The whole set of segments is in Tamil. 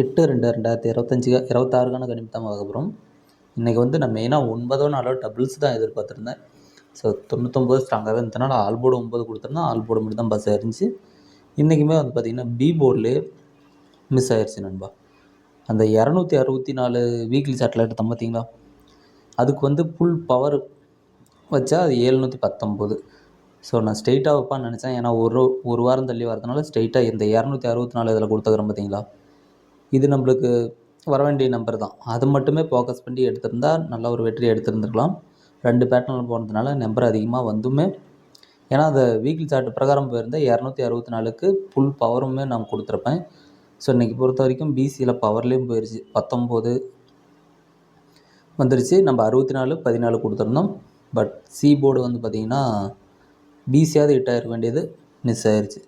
எட்டு ரெண்டு ரெண்டாயிரத்தி இருபத்தஞ்சி இருபத்தாறுக்கான கணிப்பு தான் பார்க்க போகிறோம் இன்றைக்கி வந்து நான் மெயினாக ஒன்பதோ நாளோ டபுள்ஸ் தான் எதிர்பார்த்துருந்தேன். ஸோ தொண்ணூத்தொம்பது ஸ்ட்ராங்காகவே இருந்தனால ஆல் போர்டு ஒம்பது கொடுத்துருந்தேன் ஆல் போர்டு மட்டும் தான் பஸ் ஆயிருந்துச்சு இன்றைக்குமே வந்து பார்த்திங்கன்னா பி போர்ட்லேயே மிஸ் ஆயிடுச்சு நண்பா. அந்த இரநூத்தி அறுபத்தி நாலு வீக்லி சேட்டலைட் எடுத்தோம் பார்த்தீங்களா அதுக்கு வந்து ஃபுல் பவர் வச்சா அது ஏழ்நூற்றி பத்தொம்போது ஸோ நான் ஸ்ட்ரெயிட்டாக வைப்பான்னு நினச்சேன். ஏன்னா ஒரு ஒரு வாரம் தள்ளி வரதுனால ஸ்ட்ரெயிட்டாக இந்த இரநூத்தி அறுபத்தி நாலு இதில் கொடுத்துக்கிறேன் பார்த்தீங்களா இது நம்மளுக்கு வர வேண்டிய நம்பர் தான். அது மட்டுமே ஃபோக்கஸ் பண்ணி எடுத்திருந்தா நல்ல ஒரு வெற்றி எடுத்திருந்துருக்கலாம். ரெண்டு பேட்டர்னில் போனதுனால நம்பர் அதிகமாக வந்துமே. ஏன்னா அந்த வீக்லி சார்ட் பிரகாரம் போயிருந்தால் இரநூத்தி அறுபத்தி நாலுக்கு ஃபுல் பவருமே நான் கொடுத்துருப்பேன். ஸோ இன்றைக்கி பொறுத்த வரைக்கும் பிசியில் பவர்லேயும் போயிடுச்சு பத்தொம்போது வந்துருச்சு. நம்ம அறுபத்தி நாலு பதினாலு கொடுத்துருந்தோம். பட் சி போர்டு வந்து பார்த்திங்கன்னா பிசியாவது ஹிட் ஆகிருக்க வேண்டியது மிஸ் ஆயிடுச்சு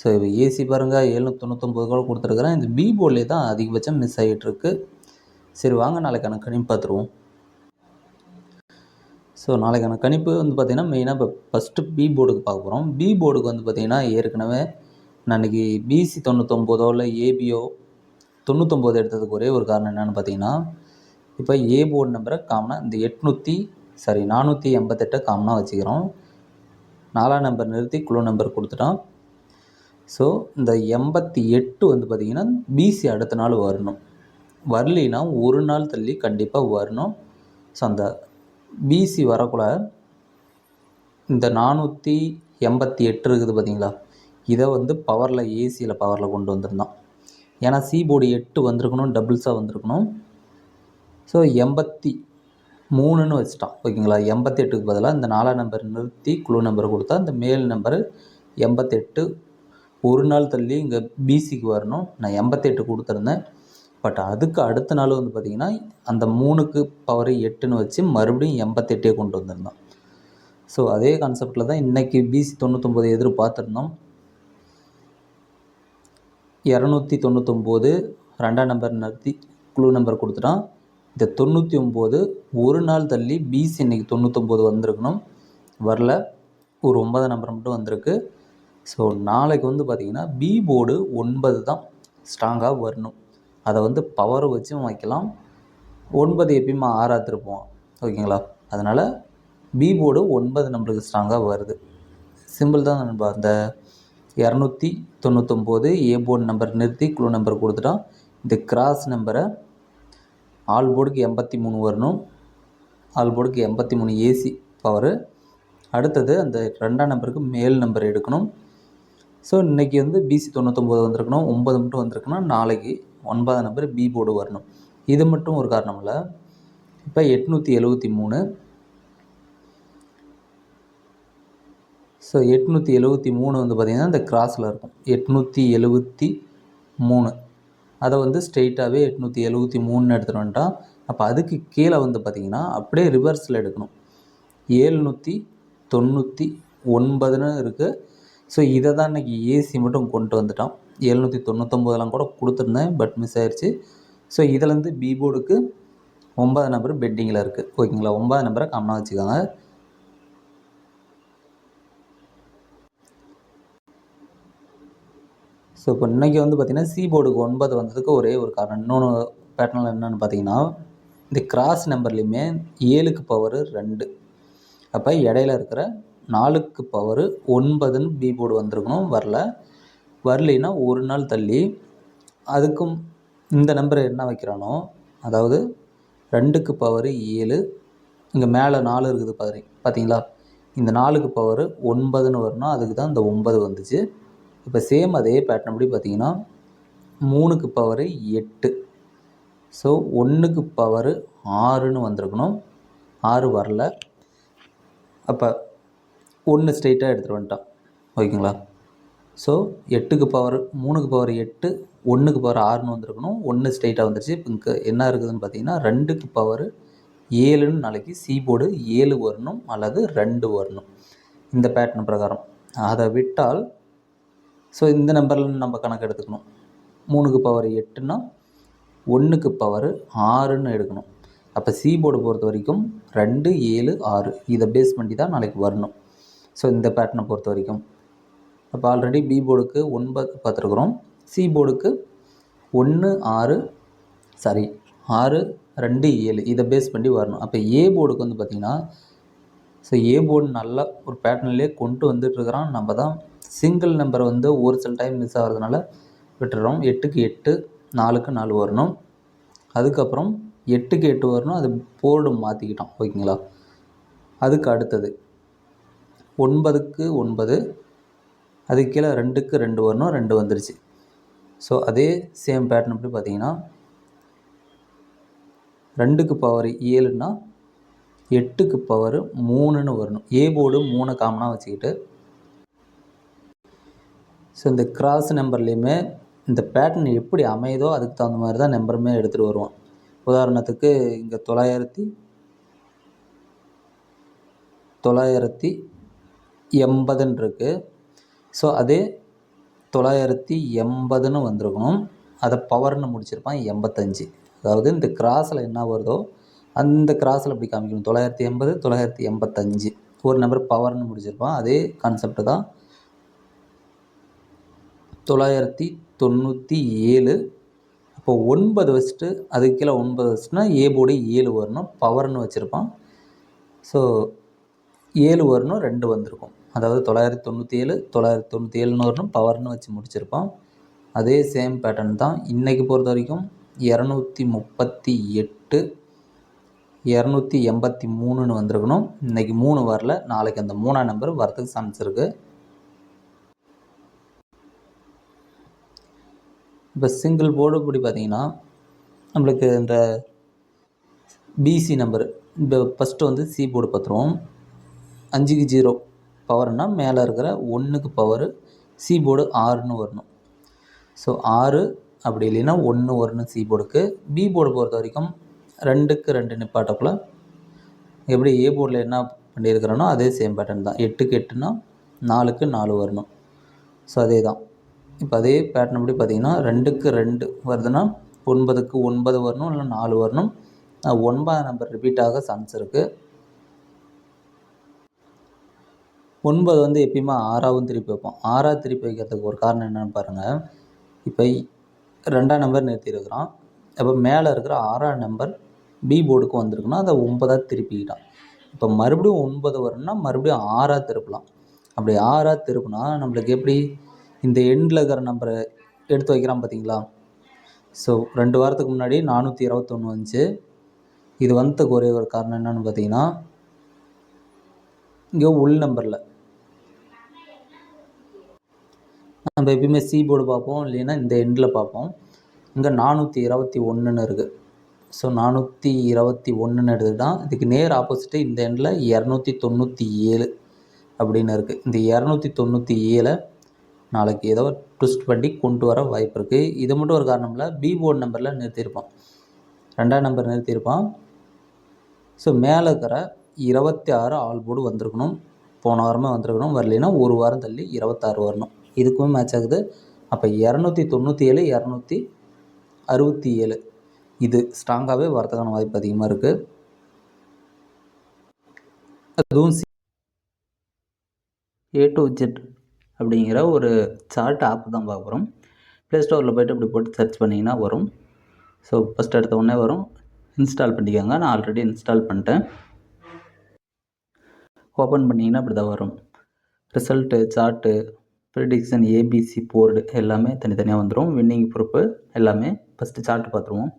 ஸோ இப்போ ஏசி பாருங்கள் எழுநூற்றி தொண்ணூத்தொம்பது கூட கொடுத்துருக்குறேன். இந்த பி போர்ட்லேயே தான் அதிகபட்சம் மிஸ் ஆகிட்டுருக்கு சரி வாங்க நாளைக்கான கணிப்பு பார்த்துருவோம். ஸோ நாளைக்கான கணிப்பு வந்து பார்த்திங்கன்னா மெயினாக இப்போ ஃபஸ்ட்டு பி போர்டுக்கு பார்க்க போகிறோம் பி போர்டுக்கு வந்து பார்த்திங்கன்னா ஏற்கனவே நான் இன்றைக்கி பிசி தொண்ணூத்தொம்போதோ இல்லை ஏபிஓ தொண்ணூத்தொம்பது எடுத்ததுக்கு ஒரே ஒரு காரணம் என்னென்னு பார்த்தீங்கன்னா இப்போ ஏ போர்டு நம்பரை காமனாக இந்த எட்நூற்றி சாரி நானூற்றி எண்பத்தெட்டை காமனாக வச்சுக்கிறோம். நாலாம் நம்பர் நிறுத்தி குழு நம்பர் கொடுத்துட்டோம். ஸோ இந்த எண்பத்தி எட்டு வந்து பார்த்திங்கன்னா பிசி அடுத்த நாள் வரணும். வரலினா ஒரு நாள் தள்ளி கண்டிப்பாக வரணும். ஸோ அந்த பிசி வரக்குள்ள இந்த நானூற்றி எண்பத்தி எட்டு இருக்குது பார்த்தீங்களா இதை வந்து பவரில் ஏசியில் பவரில் கொண்டு வந்திருந்தோம் ஏன்னா சி போர்டு எட்டு வந்திருக்கணும் டபுள்ஸாக வந்திருக்கணும். ஸோ எண்பத்தி மூணுன்னு வச்சுட்டான். ஓகேங்களா? எண்பத்தெட்டுக்கு பதிலாக இந்த நாலாம் நம்பர் நிறுத்தி குழு நம்பர் கொடுத்தா இந்த மேல் நம்பரு எண்பத்தெட்டு ஒரு நாள் தள்ளி இங்கே பிசிக்கு வரணும். நான் எண்பத்தெட்டு கொடுத்துருந்தேன். பட் அதுக்கு அடுத்த நாள் வந்து பார்த்திங்கன்னா அந்த மூணுக்கு பவர் எட்டுன்னு வச்சு மறுபடியும் எண்பத்தெட்டே கொண்டு வந்திருந்தோம். ஸோ அதே கான்செப்டில் தான் இன்றைக்கி பிசி தொண்ணூத்தொம்பது எதிர்பார்த்துருந்தோம். இரநூத்தி தொண்ணூத்தொம்போது ரெண்டாம் நம்பர் நடத்தி குழு நம்பர் கொடுத்துட்டான் இந்த தொண்ணூற்றி ஒம்பது ஒரு நாள் தள்ளி பிசி இன்றைக்கி தொண்ணூத்தொம்பது வந்திருக்கணும். வரல. ஒரு ஒன்பதாம் நம்பர் மட்டும் வந்திருக்கு. ஸோ நாளைக்கு வந்து பார்த்திங்கன்னா பி போர்டு ஒன்பது தான் ஸ்ட்ராங்காக வரணும். அதை வந்து பவர் வச்சும் வைக்கலாம். ஒன்பது எப்பயுமே ஆறாத்திருப்போம். ஓகேங்களா? அதனால் பி போர்டு ஒன்பது நம்மளுக்கு ஸ்ட்ராங்காக வருது. சிம்பிள் தான் நண்பா அந்த இரநூத்தி தொண்ணூத்தொம்போது ஏ போர்டு நம்பர் நிறுத்தி குழு நம்பர் கொடுத்துட்டோம் இந்த கிராஸ் நம்பரை ஆல் போர்டுக்கு எண்பத்தி மூணு வரணும். ஆல் போர்டுக்கு எண்பத்தி மூணு ஏசி பவரு அடுத்தது அந்த ரெண்டாம் நம்பருக்கு மேல் நம்பர் எடுக்கணும். ஸோ இன்றைக்கி வந்து பிசி தொண்ணூத்தொம்பது வந்திருக்கணும் ஒம்பது மட்டும் வந்திருக்குன்னா நாளைக்கு ஒன்பதாம் நம்பர் பி போர்டு வரணும். இது மட்டும் ஒரு காரணம் இல்லை. இப்போ எட்நூற்றி எழுபத்தி மூணு. ஸோ எட்நூற்றி எழுவத்தி மூணு வந்து பார்த்திங்கன்னா இந்த கிராஸில் இருக்கும். எட்நூற்றி எழுவத்தி மூணு. அதை வந்து ஸ்ட்ரெயிட்டாகவே எட்நூற்றி எழுவத்தி மூணுன்னு எடுத்துகிட்டு வந்துட்டான் அப்போ அதுக்கு கீழே வந்து பார்த்திங்கன்னா அப்படியே ரிவர்ஸில் எடுக்கணும். ஏழ்நூற்றி தொண்ணூற்றி ஒன்பதுன்னு இருக்குது ஸோ இதை தான் இன்றைக்கி ஏசி மட்டும் கொண்டு வந்துட்டோம் எழுநூற்றி தொண்ணூத்தொம்பதுலாம் கூட கொடுத்துருந்தேன் பட் மிஸ் ஆயிடுச்சு ஸோ இதுலேருந்து பி போர்டுக்கு ஒன்பது நம்பர் பெட்டிங்கில் இருக்குது ஓகேங்களா ஒன்பது நம்பரை காமனாக வச்சுக்கோங்க. ஸோ இப்போ இன்றைக்கி வந்து பார்த்திங்கன்னா சி போர்டுக்கு ஒன்பது வந்ததுக்கு ஒரே ஒரு காரணம். இன்னொன்று பேட்டர்னில் என்னென்னு பார்த்தீங்கன்னா இந்த கிராஸ் நம்பர்லேயுமே ஏழுக்கு பவர் ரெண்டு. அப்போ இடையில இருக்கிற நாலுக்கு பவர் ஒன்பதுன்னு பி போர்டு வந்திருக்கணும் வரல. வரலைன்னா ஒரு நாள் தள்ளி. அதுக்கும் இந்த நம்பரை என்ன வைக்கிறானோ அதாவது ரெண்டுக்கு பவர் ஏழு இங்கே மேலே நாலு இருக்குது பாரு பார்த்தீங்களா இந்த நாலுக்கு பவர் ஒன்பதுன்னு வரணும் அதுக்கு தான் இந்த ஒன்பது வந்துச்சு. இப்போ சேம் அதே பேட்டர்ன் படி பார்த்தீங்கன்னா மூணுக்கு பவர் எட்டு. ஸோ ஒன்றுக்கு பவர் ஆறுன்னு வந்திருக்கணும். ஆறு வரல. அப்போ ஒன்று ஸ்ட்ரெயிட்டாக எடுத்துகிட்டு வந்துட்டான். ஓகேங்களா? ஸோ எட்டுக்கு பவர் மூணுக்கு பவர் எட்டு ஒன்றுக்கு பவர் ஆறுன்னு வந்திருக்கணும். ஒன்று ஸ்ட்ரெயிட்டாக வந்துருச்சு. இப்போ இங்கே என்ன இருக்குதுன்னு பார்த்தீங்கன்னா ரெண்டுக்கு பவர் ஏழுன்னு நாளைக்கு சி போர்டு ஏழு வரணும் அல்லது ரெண்டு வரணும். இந்த பேட்டர்ன் பிரகாரம். அதை விட்டால் ஸோ இந்த நம்பரில் நம்ம கணக்கு எடுத்துக்கணும். மூணுக்கு பவர் எட்டுன்னா ஒன்றுக்கு பவர் ஆறுன்னு எடுக்கணும். அப்போ சி போர்டு பொறுத்த வரைக்கும் ரெண்டு ஏழு ஆறு. இதை பேஸ் பண்ணி தான் நாளைக்கு வரணும். ஸோ இந்த பேட்டர்னை பொறுத்த வரைக்கும் அப்போ ஆல்ரெடி பி போர்டுக்கு ஒன்பது பார்த்துருக்குறோம். சி போர்டுக்கு ஒன்று ஆறு சாரி ஆறு ரெண்டு ஏழு. இதை பேஸ் பண்ணி வரணும். அப்போ ஏ போர்டுக்கு வந்து பார்த்திங்கன்னா ஸோ ஏ போர்டு நல்லா ஒரு பேட்டர்ன்லேயே கொண்டு வந்துட்டுருக்கிறான் நம்ம தான் சிங்கிள் நம்பரை வந்து ஒரு சில டைம் மிஸ் ஆகிறதுனால விட்டுறோம் எட்டுக்கு எட்டு நாலுக்கு நாலு வரணும். அதுக்கப்புறம் எட்டுக்கு எட்டு வரணும். அது போர்டு மாற்றிக்கிட்டோம் ஓகேங்களா? அதுக்கு அடுத்தது. ஒன்பதுக்கு ஒன்பது அதுக்கு கீழே ரெண்டுக்கு ரெண்டு வரணும் ரெண்டு வந்துருச்சு. ஸோ அதே சேம் பேட்டர்ன் எப்படி பார்த்தீங்கன்னா ரெண்டுக்கு பவர் ஏழுன்னா எட்டுக்கு பவர் மூணுன்னு வரணும். ஏ போர்டு மூணு காமனாக வச்சுக்கிட்டு ஸோ இந்த கிராஸ் நம்பர்லேயுமே இந்த பேட்டர்ன் எப்படி அமையுதோ அதுக்கு தகுந்த மாதிரி தான் நம்பருமே எடுத்துகிட்டு வருவோம். உதாரணத்துக்கு இங்கே தொள்ளாயிரத்தி தொள்ளாயிரத்தி எண்பதுன்னு இருக்குது ஸோ அதே தொள்ளாயிரத்தி எண்பதுன்னு வந்திருக்கணும். அதை பவர்னு முடிச்சிருப்பான் எண்பத்தஞ்சு. அதாவது இந்த கிராஸில் என்ன வருதோ அந்த கிராஸில் அப்படி காமிக்கணும். தொள்ளாயிரத்தி எண்பது தொள்ளாயிரத்தி எண்பத்தஞ்சு. ஒரு நம்பர் பவர்னு முடிச்சிருப்பான். அதே கான்செப்ட் தான் தொள்ளாயிரத்தி தொண்ணூற்றி ஏழு. இப்போ ஒன்பது வச்சுட்டு அதுக்கு கீழே ஒன்பது வச்சுட்டுனா ஏ போர்டு ஏழு வரணும். பவர்னு வச்சுருப்பான். ஸோ ஏழு வரணும் ரெண்டு வந்திருக்கும். அதாவது தொள்ளாயிரத்தி தொண்ணூற்றி ஏழு தொள்ளாயிரத்தி தொண்ணூற்றி ஏழுன்னு வரணும் பவர்னு வச்சு முடிச்சிருப்போம். அதே சேம் பேட்டர்ன் தான். இன்றைக்கி பொறுத்த வரைக்கும் இரநூத்தி முப்பத்தி எட்டு இரநூத்தி எண்பத்தி மூணுன்னு வந்திருக்கணும். இன்றைக்கி மூணு வரல. நாளைக்கு அந்த மூணாம் நம்பர் வரத்துக்கு சான்ஸ் இருக்குது இப்போ சிங்கிள் போர்டு இப்படி பார்த்தீங்கன்னா நம்மளுக்கு இந்த பிசி நம்பர் இப்போ ஃபஸ்ட்டு வந்து சி போர்டு பார்த்துருவோம் அஞ்சுக்கு ஜீரோ பவர்னால் மேலே இருக்கிற ஒன்றுக்கு பவரு சி போர்டு ஆறுன்னு வரணும். ஸோ ஆறு அப்படி இல்லைன்னா ஒன்று வரணும் சி போர்டுக்கு பி போர்டு பொறுத்த வரைக்கும் ரெண்டுக்கு ரெண்டு நிப்பாட்டக்குள்ள எப்படி ஏ போர்டில் என்ன பண்ணியிருக்கிறோனோ அதே சேம் பேட்டர்ன் தான். எட்டுக்கு எட்டுனா நாலுக்கு நாலு வரணும். ஸோ அதே தான் இப்போ அதே பேட்டர்ன் படி பார்த்தீங்கன்னா ரெண்டுக்கு ரெண்டு வருதுன்னா ஒன்பதுக்கு ஒன்பது வரணும் இல்லை நாலு வரணும். ஒன்பதாம் நம்பர் ரிப்பீட் ஆக சான்ஸ் இருக்குது ஒன்பது வந்து எப்பயுமே ஆறாவும் திருப்பி வைப்போம். ஆறாவது திருப்பி வைக்கிறதுக்கு ஒரு காரணம் என்னென்னு பாருங்கள் இப்போ ரெண்டாம் நம்பர் நிறுத்தியிருக்கிறோம். அப்போ மேலே இருக்கிற ஆறாம் நம்பர் பி போர்டுக்கு வந்திருக்குன்னா அதை ஒன்பதாக திருப்பிக்கிட்டான் இப்போ மறுபடியும் ஒன்பது வரும்னா மறுபடியும் ஆறாக திருப்பலாம். அப்படி ஆறாக திருப்பினா நம்மளுக்கு எப்படி? இந்த எண்டில் இருக்கிற நம்பரை எடுத்து வைக்கிறான் பார்த்தீங்களா ஸோ ரெண்டு வாரத்துக்கு முன்னாடி நானூற்றி இருபத்தொன்று வந்துச்சு. இது வந்ததுக்கு ஒரே ஒரு காரணம் என்னென்னு பார்த்தீங்கன்னா இங்கே உள் நம்பரில் நம்ம எப்பயுமே சி போர்டு பார்ப்போம் இல்லைன்னா இந்த எண்டில் பார்ப்போம். இங்கே நானூற்றி இருபத்தி ஒன்றுன்னு இருக்குது ஸோ நானூற்றி இருபத்தி ஒன்றுன்னு எடுத்துக்கிட்டால் இதுக்கு நேர் ஆப்போசிட்டு இந்த எண்டில் இரநூத்தி தொண்ணூற்றி ஏழு அப்படின்னு இருக்குது இந்த இரநூத்தி தொண்ணூற்றி ஏழை நாளைக்கு ஏதோ ட்விஸ்ட் பண்ணி கொண்டு வர வாய்ப்பு இருக்குது இது மட்டும் ஒரு காரணம் இல்லை பி போர்டு நம்பரில் நிறுத்தியிருப்பான் ரெண்டாம் நம்பர் நிறுத்தியிருப்பான். ஸோ மேலே இருக்கிற இருபத்தி ஆறு ஆல் போர்டு வந்திருக்கணும். போன வாரமே வந்திருக்கணும். வரலைன்னா ஒரு வாரம் தள்ளி இருபத்தாறு வரணும். இதுக்குமே மேட்ச் ஆகுது. அப்போ இரநூத்தி தொண்ணூற்றி ஏழு இரநூத்தி அறுபத்தி ஏழு. இது ஸ்ட்ராங்காகவே வரதுக்கான வாய்ப்பு அதிகமாக இருக்குது அதுவும் ஏ டு ஜெட் அப்படிங்கிற ஒரு சார்ட் ஆப் தான் பார்க்குறோம் ப்ளே ஸ்டோரில் போய்ட்டு இப்படி போட்டு சர்ச் பண்ணிங்கன்னா வரும். ஸோ ஃபஸ்ட் எடுத்த உடனே வரும். இன்ஸ்டால் பண்ணிக்கோங்க. நான் ஆல்ரெடி இன்ஸ்டால் பண்ணிட்டேன். ஓப்பன் பண்ணிங்கன்னா இப்படி தான் வரும். Result chart prediction ABC board எல்லாமே தனித்தனியாக வந்துடும் வின்னிங் ப்ரூஃபு எல்லாமே ஃபஸ்ட்டு சார்ட் பார்த்துருவோம்.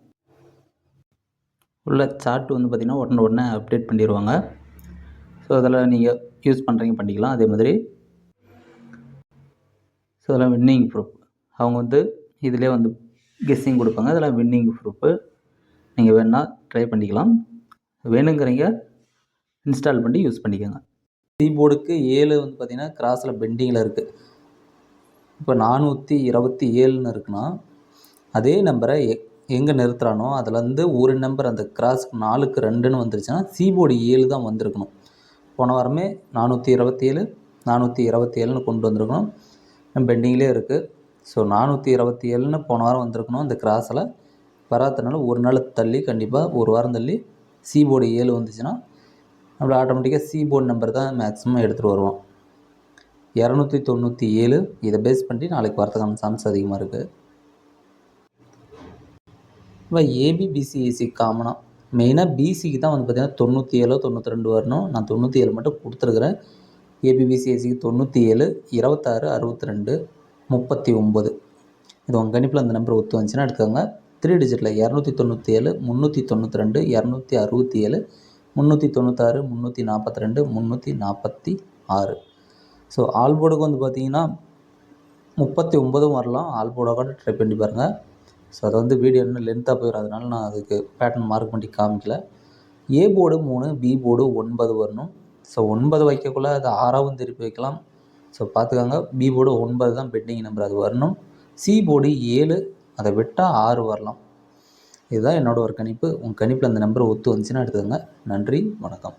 உள்ள சார்ட் வந்து பார்த்திங்கன்னா உடனே உடனே அப்டேட் பண்ணிடுவாங்க ஸோ அதில் நீங்கள் யூஸ் பண்ணுறீங்க பண்ணிக்கலாம். அதே மாதிரி. ஸோ அதெல்லாம் வின்னிங் ப்ரூஃப் அவங்க வந்து இதிலே வந்து கெஸ்ஸிங் கொடுப்பாங்க. அதெல்லாம் வின்னிங் ப்ரூஃபு நீங்கள் வேணால் ட்ரை பண்ணிக்கலாம். வேணுங்கிறீங்க இன்ஸ்டால் பண்ணி யூஸ் பண்ணிக்கோங்க. கீபோர்டுக்கு ஏழு வந்து பார்த்திங்கன்னா கிராஸில் பெண்டிங்கில் இருக்குது இப்போ நானூற்றி இருபத்தி ஏழுன்னு இருக்குன்னா அதே நம்பரை எ எங்கே நிறுத்துகிறானோ அதுலேருந்து ஒரு நம்பர் அந்த கிராஸ்க்கு நாலுக்கு ரெண்டுன்னு வந்துருச்சுன்னா சிபோர்டு ஏழு தான் வந்திருக்கணும். போன வாரமே நானூற்றி இருபத்தி ஏழு நானூற்றி இருபத்தி ஏழுன்னு கொண்டு வந்திருக்கணும். பெண்டிங்லேயே இருக்குது ஸோ நானூற்றி இருபத்தி ஏழுன்னு போன வாரம் வந்திருக்கணும் அந்த கிராஸில் வராதனால ஒரு நாள் தள்ளி கண்டிப்பாக ஒரு வாரம் தள்ளி சிபோர்டு ஏழு வந்துச்சுன்னா நம்மள ஆட்டோமேட்டிக்காக சிபோர்டு நம்பர் தான் மேக்ஸிமம் எடுத்துகிட்டு வருவோம். இரநூத்தி தொண்ணூற்றி ஏழு. இதை பேஸ் பண்ணி நாளைக்கு வரதுக்கான சான்ஸ் அதிகமாக இருக்குது இப்போ ஏபி காமனாக மெயினாக பிசிக்கு தான் வந்து பார்த்திங்கன்னா தொண்ணூற்றி ஏழோ தொண்ணூற்றி ரெண்டு வரணும். நான் தொண்ணூற்றி ஏழு மட்டும் கொடுத்துருக்குறேன். ஏபிபிசிஎஸ்சிக்கு தொண்ணூற்றி ஏழு இருபத்தாறு அறுபத்தி ரெண்டு முப்பத்தி ஒம்பது இது உங்கள் கணிப்பில் அந்த நம்பர் ஒத்து வந்துச்சுன்னா எடுத்துக்கோங்க. த்ரீ டிஜிட்டில் இரநூத்தி தொண்ணூற்றி ஏழு முந்நூற்றி தொண்ணூற்றி ரெண்டு இரநூத்தி அறுபத்தி ஏழு முந்நூற்றி தொண்ணூத்தாறு முந்நூற்றி நாற்பத்தி ரெண்டு முந்நூற்றி நாற்பத்தி ஆறு. ஸோ ஆல் போர்டுக்கு வந்து பார்த்தீங்கன்னா முப்பத்தி ஒம்பதும் வரலாம். ஆல் கூட ட்ரை பண்ணி பாருங்கள் ஸோ அது வந்து வீடியோ இன்னும் லென்த்தாக போயிடும் அதனால நான் அதுக்கு பேட்டர்ன் மார்க் பண்ணி காமிக்கல. ஏ போர்டு மூணு பி போர்டு ஒன்பது வரணும். ஸோ ஒன்பது வைக்கக்குள்ள அது ஆறாவும் திருப்பி வைக்கலாம். ஸோ பார்த்துக்கோங்க பி போர்டு ஒன்பது தான் பெட்டிங் நம்பர் அது வரணும். சி போர்டு ஏழு அதை விட்டால் ஆறு வரலாம். இதுதான் என்னோடய ஒரு கணிப்பு. உங்கள் கணிப்பில் அந்த நம்பர் ஒத்து வந்துச்சுன்னா எடுத்துக்கோங்க. நன்றி வணக்கம்.